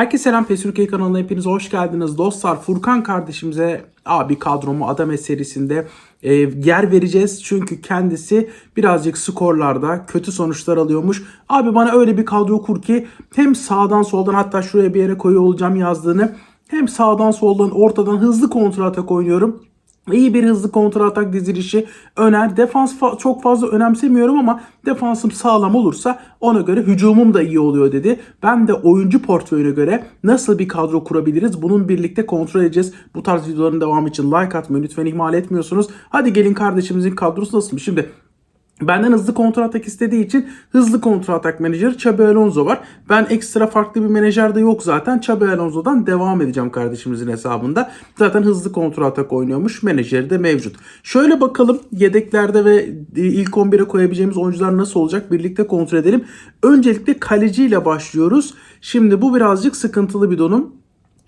Herkese selam Pesurkey kanalına hepiniz hoş geldiniz. Dostlar Furkan kardeşimize abi kadromu Adame serisinde e, yer vereceğiz. Çünkü kendisi birazcık skorlarda kötü sonuçlar alıyormuş. Abi bana öyle bir kadro kur ki hem sağdan soldan hatta şuraya bir yere koyuyor olacağım yazdığını hem sağdan soldan ortadan hızlı kontra atak oynuyorum. İyi bir hızlı kontra atak dizilişi öner. Defans fa- çok fazla önemsemiyorum ama defansım sağlam olursa ona göre hücumum da iyi oluyor dedi. Ben de oyuncu portföyüne göre nasıl bir kadro kurabiliriz bunun birlikte kontrol edeceğiz. Bu tarz videoların devamı için like atmayı lütfen ihmal etmiyorsunuz. Hadi gelin kardeşimizin kadrosu nasıl? Şimdi Benden hızlı kontra atak istediği için hızlı kontra atak menajeri Xabi Alonso var. Ben ekstra farklı bir menajer de yok zaten. Xabi Alonso'dan devam edeceğim kardeşimizin hesabında. Zaten hızlı kontra atak oynuyormuş. Menajeri de mevcut. Şöyle bakalım yedeklerde ve ilk 11'e koyabileceğimiz oyuncular nasıl olacak birlikte kontrol edelim. Öncelikle kaleciyle başlıyoruz. Şimdi bu birazcık sıkıntılı bir durum.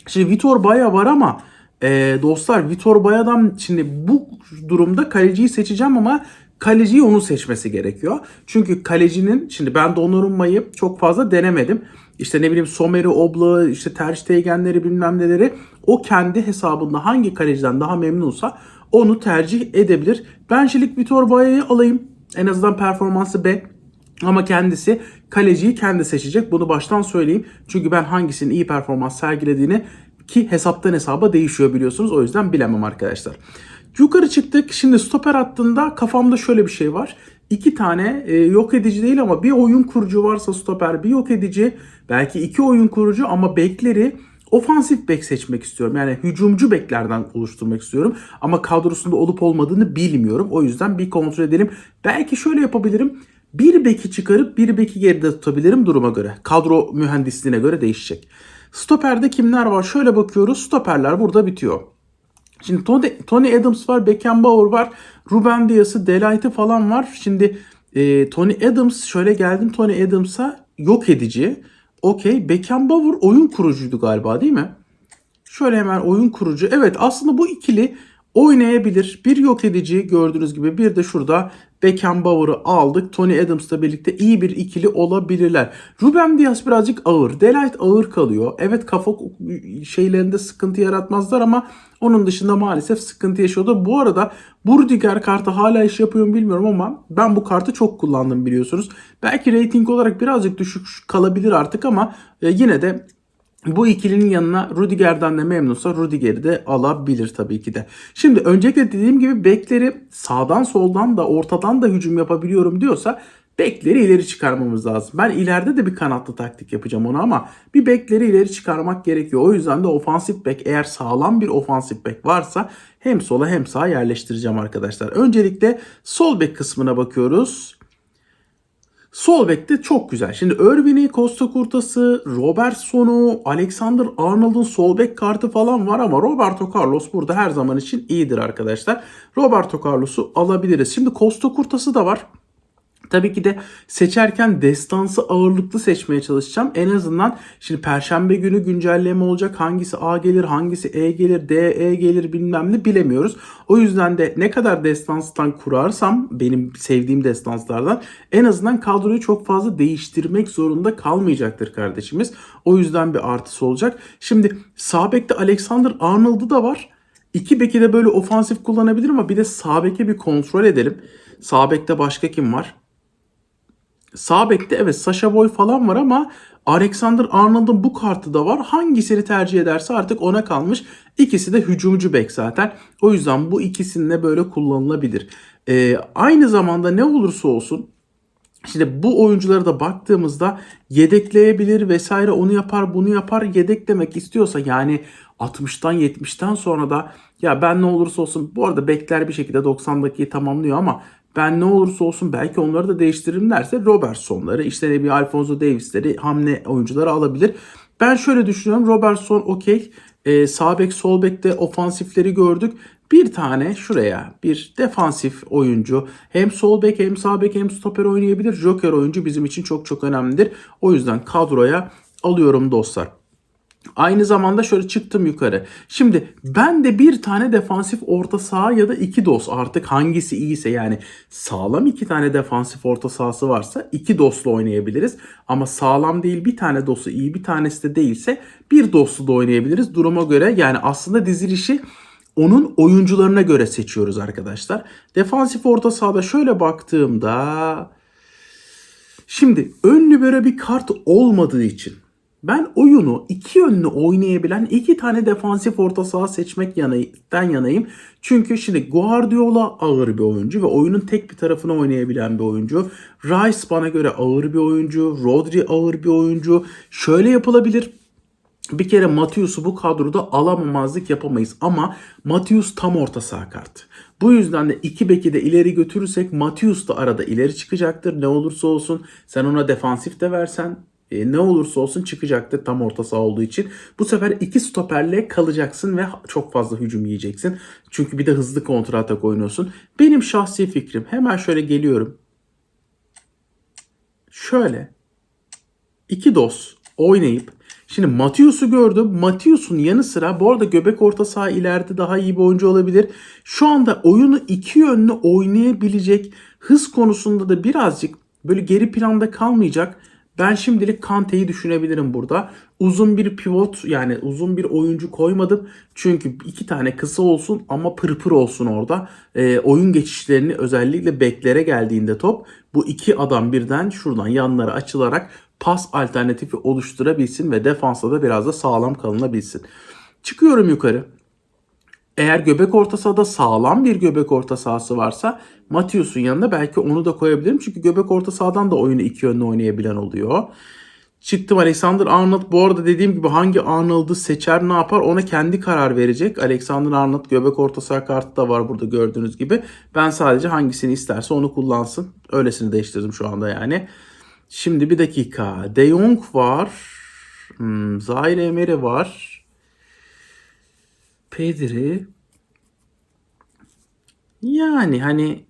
Şimdi Vitor Baya var ama e, dostlar Vitor Baya'dan şimdi bu durumda kaleciyi seçeceğim ama kaleciyi onu seçmesi gerekiyor. Çünkü kalecinin şimdi ben Donnarumma'yı çok fazla denemedim. İşte ne bileyim Sommer'i, Oblak'ı, işte Ter Stegen'leri bilmem neleri o kendi hesabında hangi kaleciden daha memnunsa onu tercih edebilir. Ben şimdilik Vitor Baya'yı alayım. En azından performansı B. Ama kendisi kaleciyi kendi seçecek. Bunu baştan söyleyeyim. Çünkü ben hangisinin iyi performans sergilediğini ki hesaptan hesaba değişiyor biliyorsunuz. O yüzden bilemem arkadaşlar. Yukarı çıktık. Şimdi stoper hattında kafamda şöyle bir şey var. İki tane e, yok edici değil ama bir oyun kurucu varsa stoper bir yok edici. Belki iki oyun kurucu ama bekleri ofansif bek seçmek istiyorum. Yani hücumcu beklerden oluşturmak istiyorum. Ama kadrosunda olup olmadığını bilmiyorum. O yüzden bir kontrol edelim. Belki şöyle yapabilirim. Bir beki çıkarıp bir beki geride tutabilirim duruma göre. Kadro mühendisliğine göre değişecek. Stoperde kimler var? Şöyle bakıyoruz. Stoperler burada bitiyor. Şimdi Tony, Tony Adams var, Beckenbauer var, Ruben Dias'ı, Delight'ı falan var. Şimdi e, Tony Adams şöyle geldim Tony Adams'a yok edici. Okey. Beckenbauer oyun kurucuydu galiba değil mi? Şöyle hemen oyun kurucu. Evet aslında bu ikili oynayabilir. Bir yok edici gördüğünüz gibi bir de şurada Beckenbauer'ı aldık. Tony Adams'la birlikte iyi bir ikili olabilirler. Ruben Dias birazcık ağır. Delight ağır kalıyor. Evet kafa şeylerinde sıkıntı yaratmazlar ama onun dışında maalesef sıkıntı yaşıyordu. Bu arada Burdiger kartı hala iş yapıyor mu bilmiyorum ama ben bu kartı çok kullandım biliyorsunuz. Belki rating olarak birazcık düşük kalabilir artık ama e, yine de bu ikilinin yanına Rudiger'den de memnunsa Rudiger'i de alabilir tabii ki de. Şimdi öncelikle dediğim gibi bekleri sağdan soldan da ortadan da hücum yapabiliyorum diyorsa bekleri ileri çıkarmamız lazım. Ben ileride de bir kanatlı taktik yapacağım ona ama bir bekleri ileri çıkarmak gerekiyor. O yüzden de ofansif bek eğer sağlam bir ofansif bek varsa hem sola hem sağa yerleştireceğim arkadaşlar. Öncelikle sol bek kısmına bakıyoruz. Sol bekte çok güzel. Şimdi Irvin'i, Costa Curtas'ı, Robertson'u, Alexander Arnold'un sol bek kartı falan var ama Roberto Carlos burada her zaman için iyidir arkadaşlar. Roberto Carlos'u alabiliriz. Şimdi Costa Curtas'ı da var. Tabii ki de seçerken destansı ağırlıklı seçmeye çalışacağım. En azından şimdi perşembe günü güncelleme olacak. Hangisi A gelir, hangisi E gelir, D, E gelir bilmem ne bilemiyoruz. O yüzden de ne kadar destanstan kurarsam benim sevdiğim destanslardan en azından kadroyu çok fazla değiştirmek zorunda kalmayacaktır kardeşimiz. O yüzden bir artısı olacak. Şimdi sağ bekte Alexander Arnold'u da var. İki beki de böyle ofansif kullanabilir ama bir de sağ bir kontrol edelim. Sağ bekte başka kim var? Sağ bekte evet Sasha Boy falan var ama Alexander Arnold'un bu kartı da var. Hangisini tercih ederse artık ona kalmış. İkisi de hücumcu bek zaten. O yüzden bu ikisinde böyle kullanılabilir. Ee, aynı zamanda ne olursa olsun Şimdi bu oyunculara da baktığımızda yedekleyebilir vesaire onu yapar bunu yapar yedeklemek istiyorsa yani 60'tan 70'ten sonra da ya ben ne olursa olsun bu arada bekler bir şekilde 90 dakikayı tamamlıyor ama ben ne olursa olsun belki onları da değiştiririm derse Robertson'ları işte ne bir Alfonso Davis'leri hamle oyuncuları alabilir. Ben şöyle düşünüyorum Robertson okey ee, sağ bek sol bekte ofansifleri gördük. Bir tane şuraya bir defansif oyuncu hem sol bek hem sağ bek hem stoper oynayabilir. Joker oyuncu bizim için çok çok önemlidir. O yüzden kadroya alıyorum dostlar. Aynı zamanda şöyle çıktım yukarı. Şimdi ben de bir tane defansif orta saha ya da iki dos artık hangisi iyiyse yani sağlam iki tane defansif orta sahası varsa iki dosla oynayabiliriz. Ama sağlam değil bir tane dosu iyi bir tanesi de değilse bir doslu da oynayabiliriz. Duruma göre yani aslında dizilişi onun oyuncularına göre seçiyoruz arkadaşlar. Defansif orta sahada şöyle baktığımda şimdi ön libero bir kart olmadığı için ben oyunu iki yönlü oynayabilen iki tane defansif orta saha seçmek yanaydan yanayım. Çünkü şimdi Guardiola ağır bir oyuncu ve oyunun tek bir tarafını oynayabilen bir oyuncu. Rice bana göre ağır bir oyuncu. Rodri ağır bir oyuncu. Şöyle yapılabilir. Bir kere Matius'u bu kadroda alamamazlık yapamayız ama Matius tam orta saha kartı. Bu yüzden de iki beki de ileri götürürsek Matius da arada ileri çıkacaktır. Ne olursa olsun sen ona defansif de versen e, ne olursa olsun çıkacaktır tam orta saha olduğu için. Bu sefer iki stoperle kalacaksın ve çok fazla hücum yiyeceksin. Çünkü bir de hızlı kontra atak oynuyorsun. Benim şahsi fikrim hemen şöyle geliyorum. Şöyle iki dos oynayıp Şimdi Matius'u gördüm. Matius'un yanı sıra bu arada göbek orta saha ileride daha iyi bir oyuncu olabilir. Şu anda oyunu iki yönlü oynayabilecek hız konusunda da birazcık böyle geri planda kalmayacak. Ben şimdilik Kante'yi düşünebilirim burada. Uzun bir pivot yani uzun bir oyuncu koymadım. Çünkü iki tane kısa olsun ama pırpır olsun orada. E, oyun geçişlerini özellikle beklere geldiğinde top bu iki adam birden şuradan yanlara açılarak pas alternatifi oluşturabilsin ve defansa da biraz da sağlam kalınabilsin. Çıkıyorum yukarı. Eğer göbek orta sahada sağlam bir göbek orta sahası varsa Matius'un yanında belki onu da koyabilirim. Çünkü göbek orta sahadan da oyunu iki yönlü oynayabilen oluyor. Çıktım Alexander Arnold. Bu arada dediğim gibi hangi Arnold'u seçer ne yapar ona kendi karar verecek. Alexander Arnold göbek orta saha kartı da var burada gördüğünüz gibi. Ben sadece hangisini isterse onu kullansın. Öylesini değiştirdim şu anda yani. Şimdi bir dakika. De Jong var. Hmm, Zaire Emery var. Pedri. Yani hani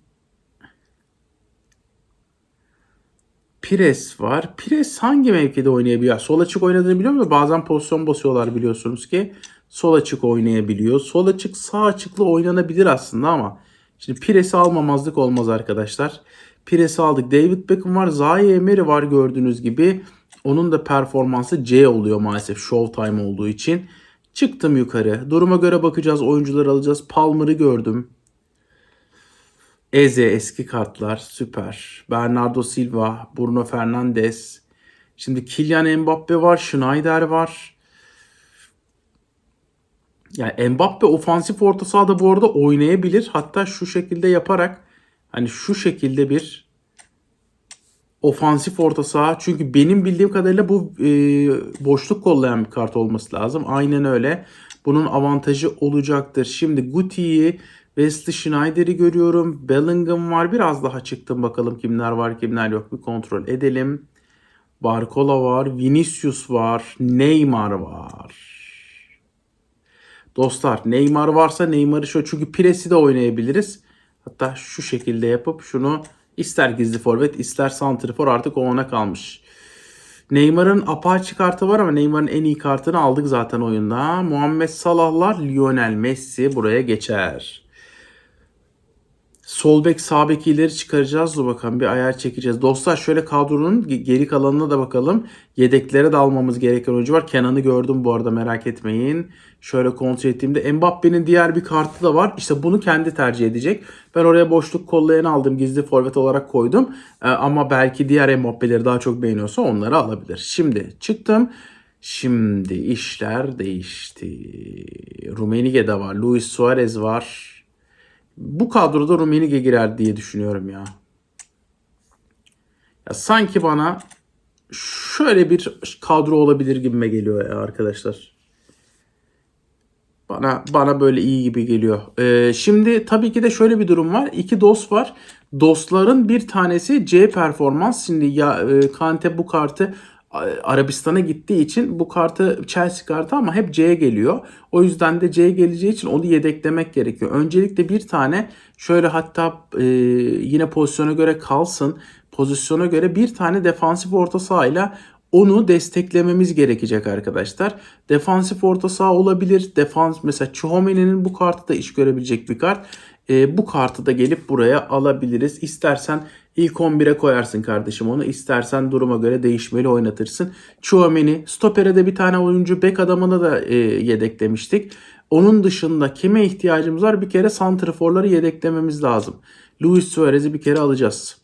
Pires var. Pires hangi mevkide oynayabiliyor? Sol açık oynadığını biliyorum da bazen pozisyon basıyorlar biliyorsunuz ki. Sol açık oynayabiliyor. Sol açık sağ açıklı oynanabilir aslında ama şimdi Pires'i almamazlık olmaz arkadaşlar. Pires'i aldık. David Beckham var. Zaire Emery var gördüğünüz gibi. Onun da performansı C oluyor maalesef Showtime olduğu için. Çıktım yukarı. Duruma göre bakacağız. Oyuncuları alacağız. Palmer'ı gördüm. Eze eski kartlar süper. Bernardo Silva, Bruno Fernandes. Şimdi Kylian Mbappe var, Schneider var. Yani Mbappe ofansif orta sahada bu arada oynayabilir. Hatta şu şekilde yaparak hani şu şekilde bir ofansif orta saha. Çünkü benim bildiğim kadarıyla bu e, boşluk kollayan bir kart olması lazım. Aynen öyle. Bunun avantajı olacaktır. Şimdi Guti'yi Wesley Schneider'i görüyorum. Bellingham var. Biraz daha çıktım bakalım kimler var kimler yok. Bir kontrol edelim. Barcola var. Vinicius var. Neymar var. Dostlar Neymar varsa Neymar'ı şu çünkü Pires'i de oynayabiliriz. Hatta şu şekilde yapıp şunu ister gizli forvet ister santrifor artık o ona kalmış. Neymar'ın apaçı kartı var ama Neymar'ın en iyi kartını aldık zaten oyunda. Muhammed Salah'lar Lionel Messi buraya geçer. Sol bek sağ bek ileri çıkaracağız. Dur bakalım bir ayar çekeceğiz. Dostlar şöyle kadronun geri kalanına da bakalım. Yedeklere de almamız gereken oyuncu var. Kenan'ı gördüm bu arada merak etmeyin. Şöyle kontrol ettiğimde Mbappe'nin diğer bir kartı da var. İşte bunu kendi tercih edecek. Ben oraya boşluk kollayan aldım. Gizli forvet olarak koydum. Ee, ama belki diğer Mbappe'leri daha çok beğeniyorsa onları alabilir. Şimdi çıktım. Şimdi işler değişti. Rummenigge'de var. Luis Suarez var. Bu kadroda Rummenigge girer diye düşünüyorum ya. ya. Sanki bana şöyle bir kadro olabilir gibime geliyor ya arkadaşlar. Bana bana böyle iyi gibi geliyor. Ee, şimdi tabii ki de şöyle bir durum var. İki dost var. Dostların bir tanesi C performans. Şimdi ya e, Kante bu kartı Arabistan'a gittiği için bu kartı Chelsea kartı ama hep C'ye geliyor. O yüzden de C geleceği için onu yedeklemek gerekiyor. Öncelikle bir tane şöyle hatta e, yine pozisyona göre kalsın. Pozisyona göre bir tane defansif orta sahayla onu desteklememiz gerekecek arkadaşlar. Defansif orta saha olabilir. Defans mesela Chouameni'nin bu kartı da iş görebilecek bir kart. Ee, bu kartı da gelip buraya alabiliriz. İstersen ilk 11'e koyarsın kardeşim onu. İstersen duruma göre değişmeli oynatırsın. Chouameni, stopere de bir tane oyuncu, bek adamına da e, yedeklemiştik. Onun dışında kime ihtiyacımız var? Bir kere santraforları yedeklememiz lazım. Luis Suarez'i bir kere alacağız.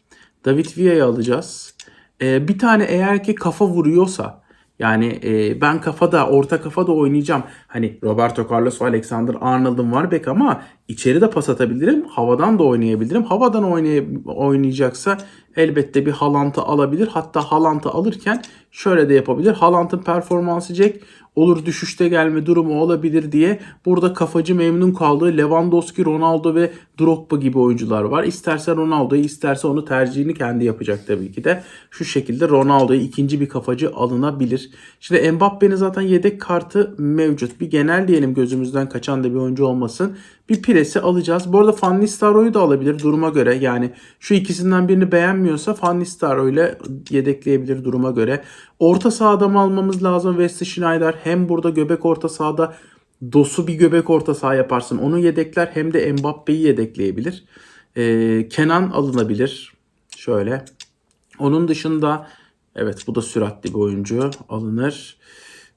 David Villa'yı alacağız. Ee, bir tane eğer ki kafa vuruyorsa yani e, ben kafada orta kafada oynayacağım. Hani Roberto Carlos Alexander Arnold'um var bek ama içeri de pas atabilirim. Havadan da oynayabilirim. Havadan oynay oynayacaksa elbette bir Haaland'ı alabilir. Hatta Haaland'ı alırken şöyle de yapabilir. Haaland'ın performansı Jack olur düşüşte gelme durumu olabilir diye burada kafacı memnun kaldığı Lewandowski, Ronaldo ve Drogba gibi oyuncular var. İsterse Ronaldo'yu isterse onu tercihini kendi yapacak tabii ki de. Şu şekilde Ronaldo'yu ikinci bir kafacı alınabilir. Şimdi Mbappe'nin zaten yedek kartı mevcut. Bir genel diyelim gözümüzden kaçan da bir oyuncu olmasın. Bir Pires'i alacağız. Bu arada Van Nistelrooy'u da alabilir duruma göre. Yani şu ikisinden birini beğenmiyorsa Van Nistelrooy ile yedekleyebilir duruma göre. Orta sahada mı almamız lazım Wesley Schneider? Hem burada göbek orta sahada Dosu bir göbek orta saha yaparsın. Onu yedekler hem de Mbappe'yi yedekleyebilir. Ee, Kenan alınabilir. Şöyle. Onun dışında evet bu da süratli bir oyuncu alınır.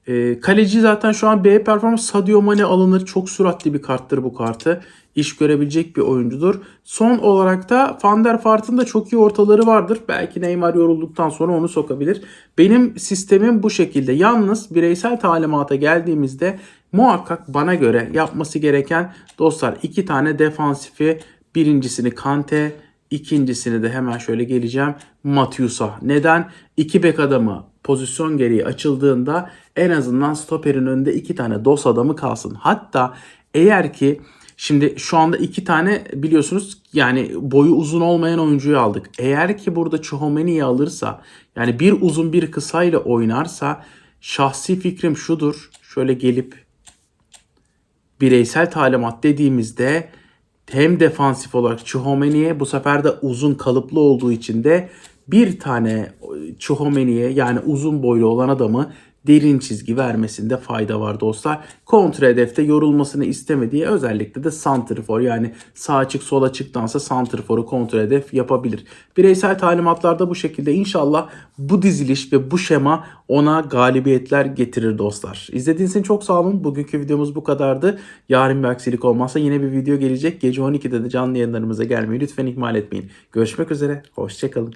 Ee, kaleci zaten şu an B performans Sadio Mane alınır. Çok süratli bir karttır bu kartı. İş görebilecek bir oyuncudur. Son olarak da Van der Vaart'ın da çok iyi ortaları vardır. Belki Neymar yorulduktan sonra onu sokabilir. Benim sistemim bu şekilde. Yalnız bireysel talimata geldiğimizde muhakkak bana göre yapması gereken dostlar iki tane defansifi birincisini Kante, ikincisini de hemen şöyle geleceğim Matius'a. Neden? İki bek adamı pozisyon gereği açıldığında en azından stoperin önünde iki tane dos adamı kalsın. Hatta eğer ki Şimdi şu anda iki tane biliyorsunuz yani boyu uzun olmayan oyuncuyu aldık. Eğer ki burada Chouameni'yi alırsa yani bir uzun bir kısa ile oynarsa şahsi fikrim şudur. Şöyle gelip bireysel talimat dediğimizde hem defansif olarak Chouameni'ye bu sefer de uzun kalıplı olduğu için de bir tane Chouameni'ye yani uzun boylu olan adamı derin çizgi vermesinde fayda var dostlar. Kontra hedefte yorulmasını istemediği özellikle de santrfor yani sağ açık sol açıktansa santrforu kontra hedef yapabilir. Bireysel talimatlarda bu şekilde inşallah bu diziliş ve bu şema ona galibiyetler getirir dostlar. İzlediğiniz için çok sağ olun. Bugünkü videomuz bu kadardı. Yarın bir aksilik olmazsa yine bir video gelecek. Gece 12'de de canlı yayınlarımıza gelmeyi lütfen ihmal etmeyin. Görüşmek üzere. Hoşçakalın.